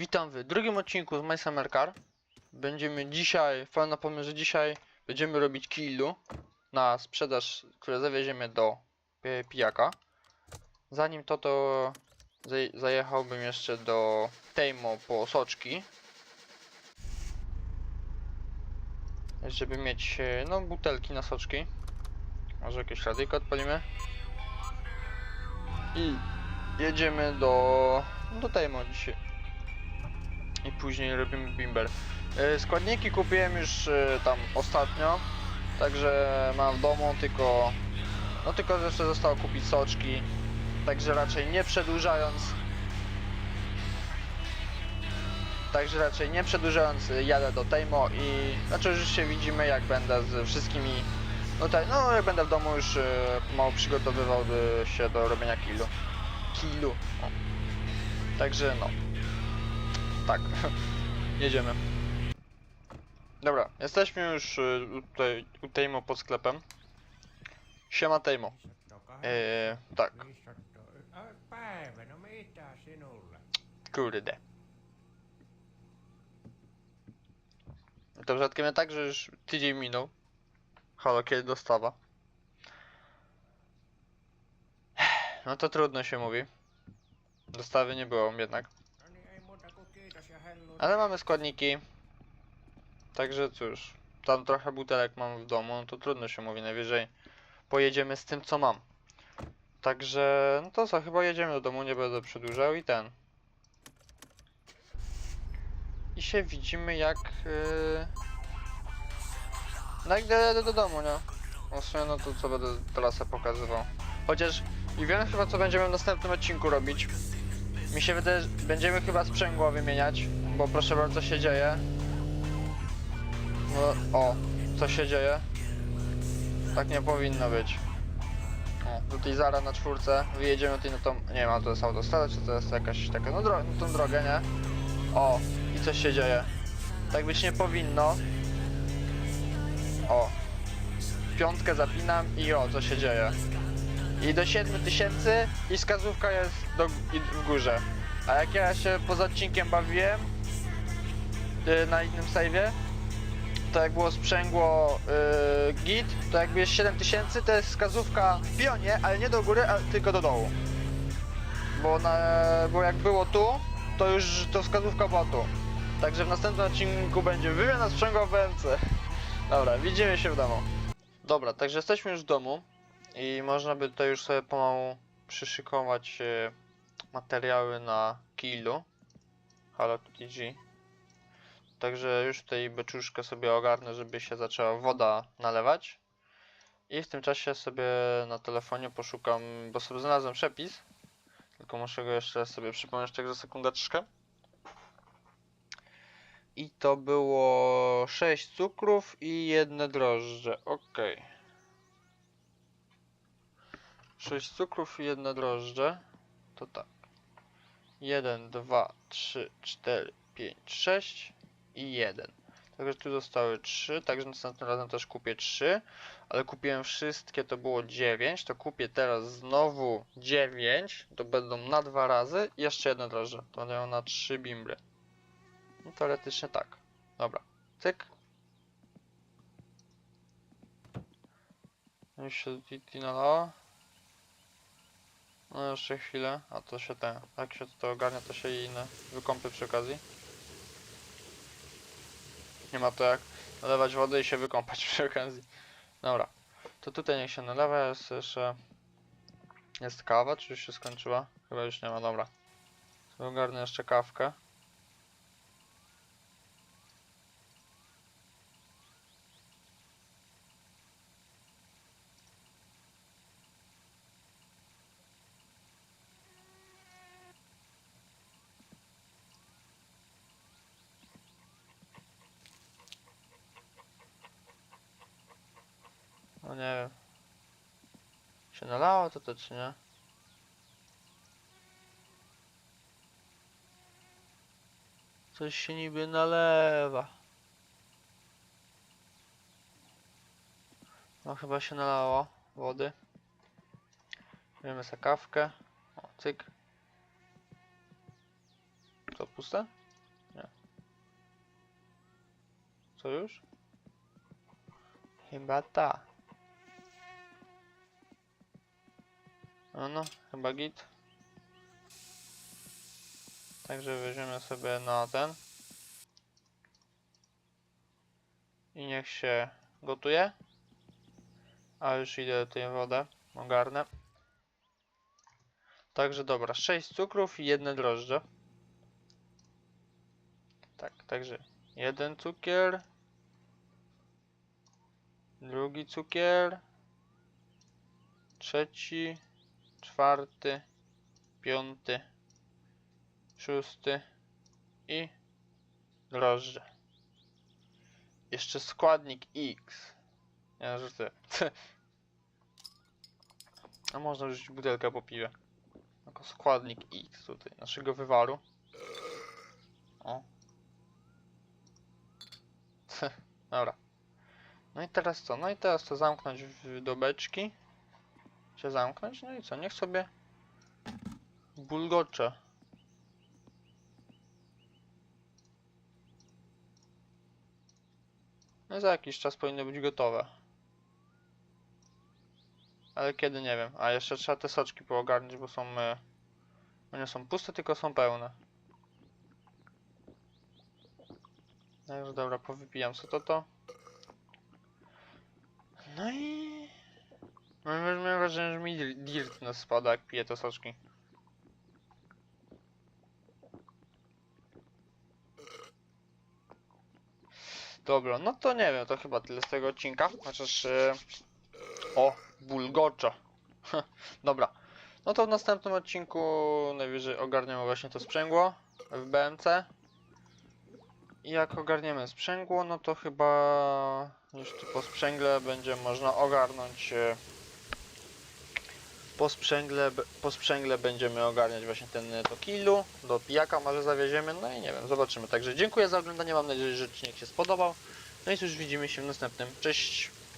Witam w drugim odcinku z My Summer Car. Będziemy dzisiaj, wpadłem na pomysł, że dzisiaj będziemy robić killu na sprzedaż, które zawieziemy do pi- pijaka. Zanim to, to zaj- zajechałbym jeszcze do Tejmo po soczki. Żeby mieć, e, no, butelki na soczki. Może jakieś radyjko odpalimy. I jedziemy do, do Tejmo dzisiaj. I później robimy bimber. E, Składniki kupiłem już e, tam ostatnio, także mam w domu tylko, no tylko jeszcze zostało kupić soczki, także raczej nie przedłużając, także raczej nie przedłużając e, jadę do Tejmo i znaczy już się widzimy jak będę z wszystkimi, no tak, no jak będę w domu już mało przygotowywał się do robienia kilu, kilu, o. także no. Tak, jedziemy. Dobra, jesteśmy już y, tutaj u Tejmo pod sklepem. Siema Tejmo. Eee, tak, kurde. To rzadkiem tak, że już tydzień minął. Halo, kiedy dostawa? No to trudno się mówi. Dostawy nie było jednak. Ale mamy składniki. Także cóż, tam trochę butelek mam w domu, no to trudno się mówi, najwyżej pojedziemy z tym co mam. Także, no to co, chyba jedziemy do domu, nie będę przedłużał i ten. I się widzimy jak... Yy... No jak dojadę do domu, nie? No w sumie, no to co będę trasę pokazywał. Chociaż i wiem chyba co będziemy w następnym odcinku robić. Mi się wydaje, że będziemy chyba sprzęgło wymieniać, bo proszę bardzo, co się dzieje. No, o, co się dzieje? Tak nie powinno być. O, tutaj zara na czwórce, wyjedziemy tutaj na tą, nie wiem, to jest autostrada, czy to jest jakaś taka, no, dro no tą drogę, nie? O, i coś się dzieje. Tak być nie powinno. O. Piątkę zapinam i o, co się dzieje. I do 7000 i wskazówka jest do, i w górze. A jak ja się poza odcinkiem bawiłem y, na innym save'ie, to jak było sprzęgło y, git, to jakby jest 7000 to jest wskazówka w pionie, ale nie do góry, a tylko do dołu. Bo, na, bo jak było tu, to już to wskazówka była tu. Także w następnym odcinku będzie wymiana sprzęgła w BMC. Dobra, widzimy się w domu. Dobra, także jesteśmy już w domu. I można by tutaj już sobie pomału przyszykować e, materiały na kilu. Halo TG. Także już tutaj beczuszkę sobie ogarnę, żeby się zaczęła woda nalewać. I w tym czasie sobie na telefonie poszukam, bo sobie znalazłem przepis. Tylko muszę go jeszcze sobie przypomnieć, także sekundeczkę. I to było 6 cukrów i jedne drożdże. Okej. 6 cukrów i jedne drożdże. To tak. 1, 2, 3, 4, 5, 6 i 1. Także tu zostały 3, także następnym razem też kupię 3, ale kupiłem wszystkie, to było 9, to kupię teraz znowu 9, to będą na dwa razy i jeszcze jedne drożdże, to będą na 3 bimbry. No teoretycznie tak. Dobra, cyk. Już się TT nalało. No jeszcze chwilę, a to się ten, jak się to ogarnia, to się i inne wykąpy przy okazji. Nie ma to jak nalewać wody i się wykąpać przy okazji. Dobra, to tutaj niech się nalewa, jest jeszcze... Jest kawa, czy już się skończyła? Chyba już nie ma, dobra. To ogarnę jeszcze kawkę. No nie wiem. Się nalało to to czy nie? Coś się niby nalewa. No chyba się nalało wody. Bierzemy sakawkę. O, cyk. To puste? Nie. Co już? Chyba ta. No no, chyba git. Także weźmiemy sobie na ten. I niech się gotuje. A już idę tutaj wodę. Ogarnę. Także dobra, 6 cukrów i jedne drożdże. Tak, także jeden cukier. Drugi cukier. Trzeci. Czwarty. Piąty. Szósty. I drożdże. Jeszcze składnik X. Ja żartuję. A można rzucić butelkę po piwie. Jako składnik X tutaj naszego wywaru. O. Dobra. No i teraz co? No i teraz to zamknąć w, do beczki. Się zamknąć, no i co? Niech sobie bulgocze. No za jakiś czas powinny być gotowe. Ale kiedy nie wiem. A jeszcze trzeba te soczki poogarnić, bo są. e, bo nie są puste, tylko są pełne. No już dobra, powypijam sobie to to. No i... Mam mam wrażenie, że mi dir- dirt nas spada, jak piję te soczki. Dobra, no to nie wiem, to chyba tyle z tego odcinka. Chociaż... e, O, bulgocza. Dobra. No to w następnym odcinku najwyżej ogarniemy właśnie to sprzęgło w BMC. I jak ogarniemy sprzęgło, no to chyba już po sprzęgle będzie można ogarnąć. e, Po sprzęgle, po sprzęgle będziemy ogarniać właśnie ten e, to kilu. Do pijaka może zawieziemy, no i nie wiem, zobaczymy. Także dziękuję za oglądanie, mam nadzieję, że odcinek się spodobał. No i cóż, widzimy się w następnym. Cześć!